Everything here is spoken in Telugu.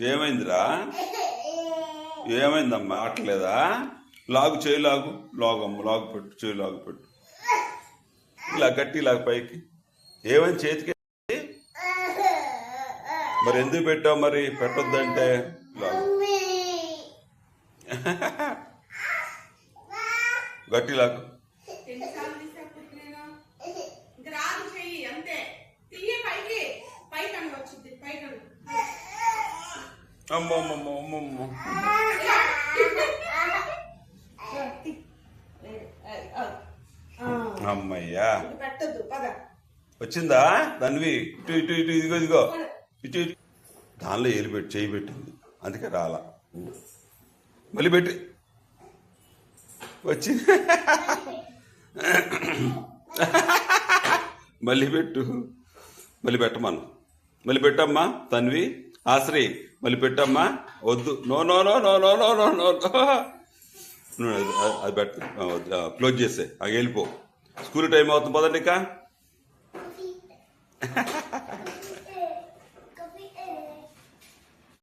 ఏమైందిరా? ఏమైందమ్మా? ఆటలేదా? లాగు చేయి లాగు. లాగమ్మ లాగు పెట్టు చేయి లాగు పెట్టు. ఇలా గట్టి ఇలా పైకి. ఏమైంది చేతికి? మరి ఎందుకు పెట్టావు మరి? పెట్టొద్దంటే? లాగు. గట్టి లాగు. అమ్మో అమ్మో అమ్మో అమ్మయ్యా. వచ్చిందా? తన్వి ఇటు ఇటు ఇటు ఇదిగో ఇదిగో. ఇటు ఇటు. దానిలో ఏలు పెట్టి చేయి పెట్టింది. అందుకే రాలా. మళ్ళీ పెట్టి. వచ్చి. మళ్ళీ పెట్టు. మళ్ళీ పెట్టమను. మళ్ళీ పెట్టమ్మా తన్వి. ఆశ్రీ మళ్ళీ పెట్టమ్మా వద్దు. No no no no no no no no అది అది పెట్ట. క్లోజ్ చేసే. అవి వెళ్ళిపో స్కూల్ టైం అవుతుంది. పదండి ఇక